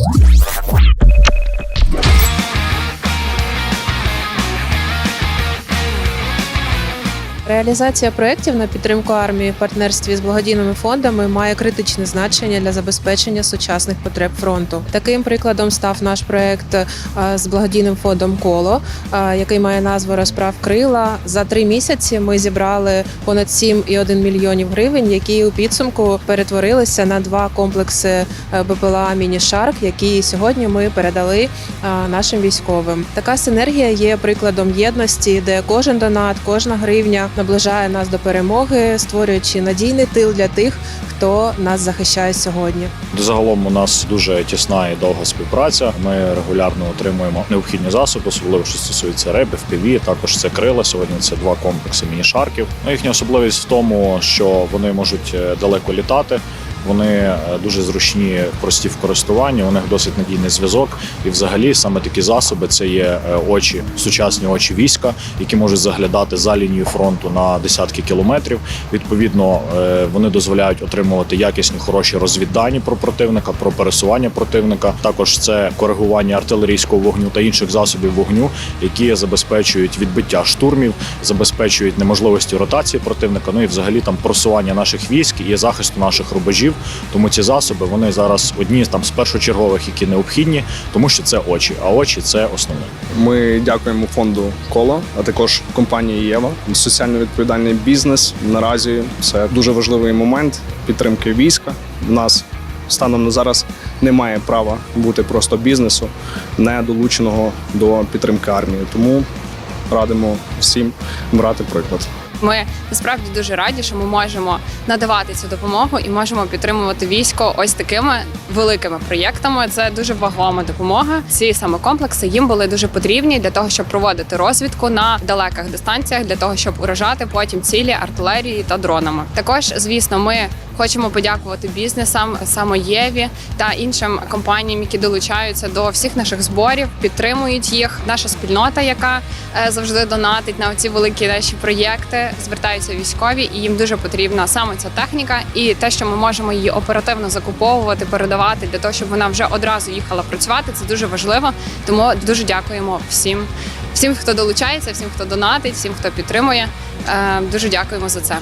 Peace. Реалізація проєктів на підтримку армії в партнерстві з благодійними фондами має критичне значення для забезпечення сучасних потреб фронту. Таким прикладом став наш проєкт е, з благодійним фондом Коло, е, який має назву Розправ крила. За три місяці ми зібрали понад 7,1 мільйонів гривень, які у підсумку перетворилися на два комплекси е, БПЛА Міні-Шарк, які сьогодні ми передали нашим військовим. Така синергія є прикладом єдності, де кожен донат, кожна гривня наближає нас до перемоги, створюючи надійний тил для тих, хто нас захищає сьогодні. Загалом у нас дуже тісна і довга співпраця. Ми регулярно отримуємо необхідні засоби, особливо що стосується риби, ПВ, Також це крила. Сьогодні це два комплекси міні-шарків. Їхня особливість в тому, що вони можуть е, далеко літати. Вони е, дуже зручні, прості в користуванні. У них досить надійний зв'язок. І, взагалі, саме такі засоби це є е, очі, сучасні очі війська, які можуть заглядати за лінію фронту на десятки кілометрів. Відповідно, е, вони дозволяють отримувати якісні хороші розвіддані про противника, про пересування противника. Також це коригування артилерійського вогню та інших засобів вогню, які забезпечують відбиття штурмів, забезпечують неможливості ротації противника. Ну і взагалі там просування наших військ і захисту наших рубежів. Тому ці засоби вони зараз одні там з першочергових, які необхідні, тому що це очі. А очі це основне. Ми дякуємо фонду Коло, а також компанії Єва. Соціально відповідальний бізнес. Наразі це дуже важливий момент підтримки війська. У нас станом на зараз немає права бути просто бізнесу, не долученого до підтримки армії. Тому радимо всім брати приклад. Ми насправді дуже раді, що ми можемо надавати цю допомогу і можемо підтримувати військо ось такими великими проєктами. Це дуже вагома допомога. Ці саме комплекси їм були дуже потрібні для того, щоб проводити розвідку на далеких дистанціях, для того, щоб уражати потім цілі артилерії та дронами. Також, звісно, ми хочемо подякувати бізнесам, саме Єві та іншим компаніям, які долучаються до всіх наших зборів, підтримують їх. Наша спільнота, яка е, завжди донатить на ці великі наші проєкти, звертаються військові, і їм дуже потрібна саме ця техніка, і те, що ми можемо її оперативно закуповувати, передавати для того, щоб вона вже одразу їхала працювати. Це дуже важливо. Тому дуже дякуємо всім, всім, хто долучається, всім, хто донатить, всім, хто підтримує. Е, Дуже дякуємо за це.